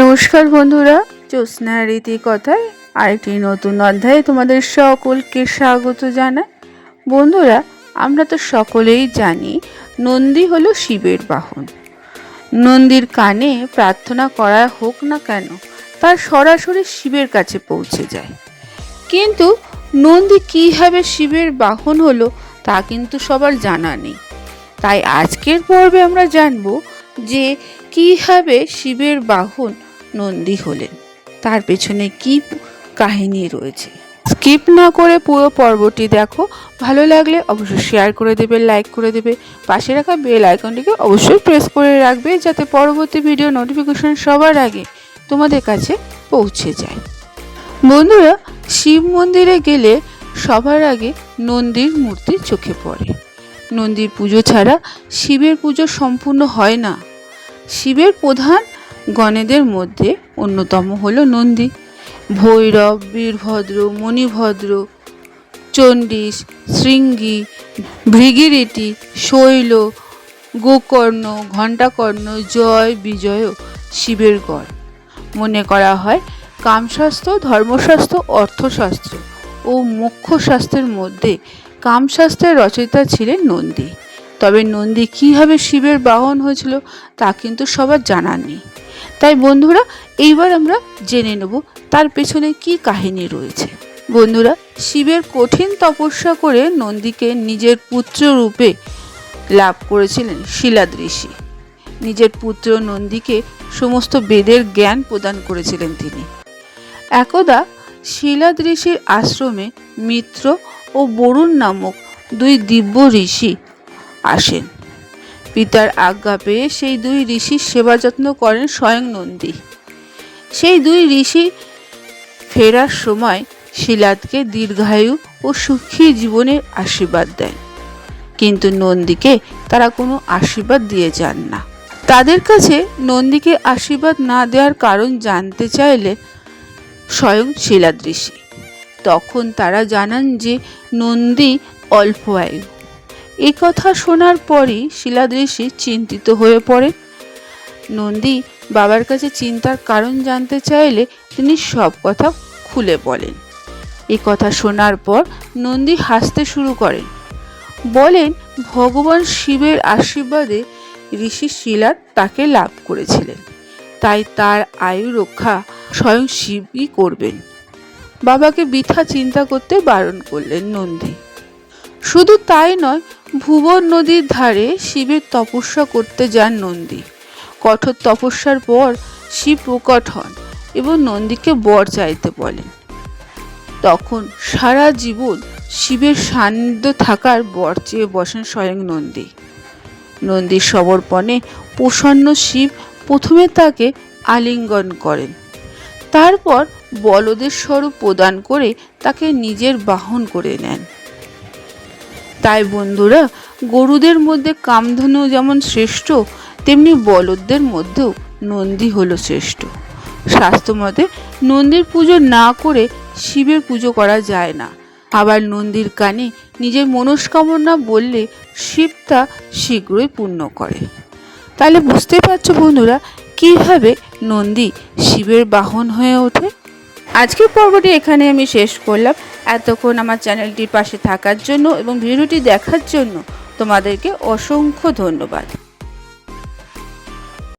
নমস্কার বন্ধুরা, জ্যোৎস্না রীতি কথায় আরেকটি নতুন অধ্যায়ে তোমাদের সকলকে স্বাগত জানাই। বন্ধুরা, আমরা তো সকলেই জানি নন্দী হলো শিবের বাহন। নন্দীর কানে প্রার্থনা করা হোক না কেন, তার সরাসরি শিবের কাছে পৌঁছে যায়। কিন্তু নন্দী কীভাবে শিবের বাহন হলো, তা কিন্তু সবার জানা নেই। তাই আজকের পর্বে আমরা জানব যে কীভাবে শিবের বাহন নন্দী হলেন। তার পেছনে কি কাহিনী রয়েছে? স্কিপ না করে পুরো পর্বটি দেখো। ভালো লাগলে অবশ্যই শেয়ার করে দেবে লাইক করে দেবে। পাশে রাখা বেল আইকনটিকে অবশ্যই প্রেস করে রাখবে যাতে পরবর্তী ভিডিও নোটিফিকেশন সবার আগে তোমাদের কাছে পৌঁছে যায়। বন্ধুরা, শিব মন্দিরে গেলে সবার আগে নন্দীর মূর্তি চোখে পড়ে। নন্দীর পুজো ছাড়া শিবের পুজো সম্পূর্ণ হয় না। শিবের প্রধান গণেদের মধ্যে অন্যতম হল নন্দী। ভৈরব, বীরভদ্র, মণিভদ্র, চণ্ডীশ, শৃঙ্গী, ভৃগিরীটি, শৈল, গোকর্ণ, ঘণ্টাকর্ণ, জয়, বিজয় শিবের গড়। মনে করা হয় কামশাস্ত্র ধর্মশাস্ত্র, অর্থশাস্ত্র ও মোক্ষশাস্ত্রের মধ্যে কামশাস্ত্রের রচয়িতা ছিলেন নন্দী। তবে নন্দী কীভাবে শিবের বাহন হয়েছিল তা কিন্তু সবার জানা নেই। তাই বন্ধুরা, এইবার আমরা জেনে নেব তার পেছনে কি কাহিনী রয়েছে। বন্ধুরা, শিবের কঠিন তপস্যা করে নন্দীকে নিজের পুত্র রূপে লাভ করেছিলেন শিলাদ ঋষি। নিজের পুত্র নন্দীকে সমস্ত বেদের জ্ঞান প্রদান করেছিলেন তিনি। একদা শিলাদ ঋষির আশ্রমে মিত্র ও বরুণ নামক দুই দিব্য ঋষি আসেন। পিতার আজ্ঞা পেয়ে সেই দুই ঋষির সেবা যত্ন করেন স্বয়ং নন্দী। সেই দুই ঋষি ফেরার সময় শিলাদকে দীর্ঘায়ু ও সুখী জীবনের আশীর্বাদ দেন। কিন্তু নন্দীকে তারা কোনো আশীর্বাদ দিয়ে যান না। তাদের কাছে নন্দীকে আশীর্বাদ না দেওয়ার কারণ জানতে চাইলে স্বয়ং শিলাদ ঋষি। তখন তারা জানান যে নন্দী অল্প আয়ু। এই কথা শোনার পরই শিলাদৃষি চিন্তিত হয়ে পড়ে। নন্দী বাবার কাছে চিন্তার কারণ জানতে চাইলে তিনি সব কথা খুলে বলেন। এই কথা শোনার পর নন্দী হাসতে শুরু করেন। বলেন, ভগবান শিবের আশীর্বাদে ঋষি শিলাদ তাকে লাভ করেছিলেন। তাই তার আয়ু রক্ষা স্বয়ং শিবই করবেন। বাবাকে বৃথা চিন্তা করতে বারণ করলেন নন্দী। শুধু তাই নয় ভুবন নদীর ধারে শিবের তপস্যা করতে যান নন্দী। কঠোর তপস্যার পর শিব প্রকট হন এবং নন্দীকে বর চাইতে বলেন। তখন সারা জীবন শিবের সান্নিধ্য থাকার বর চেয়ে বসেন স্বয়ং নন্দী। নন্দীর সমর্পণে প্রসন্ন শিব প্রথমে তাকে আলিঙ্গন করেন। তারপর বলদের স্বরূপ প্রদান করে তাকে নিজের বাহন করে নেন। তাই বন্ধুরা, গরুদের মধ্যে কামধনু যেমন শ্রেষ্ঠ, তেমনি বলদদের মধ্যেও নন্দী হলো শ্রেষ্ঠ। শাস্ত্রমতে নন্দীর পুজো না করে শিবের পুজো করা যায় না। আবার নন্দীর কানে নিজের মনস্কামনা বললে শিব তা শীঘ্রই পূর্ণ করে। তাহলে বুঝতে পারছ বন্ধুরা, কীভাবে নন্দী শিবের বাহন হয়ে ওঠে? আজকের পর্বটি এখানে আমি শেষ করলাম। এতক্ষণ আমার চ্যানেলটির পাশে থাকার জন্য এবং ভিডিওটি দেখার জন্য তোমাদেরকে অসংখ্য ধন্যবাদ।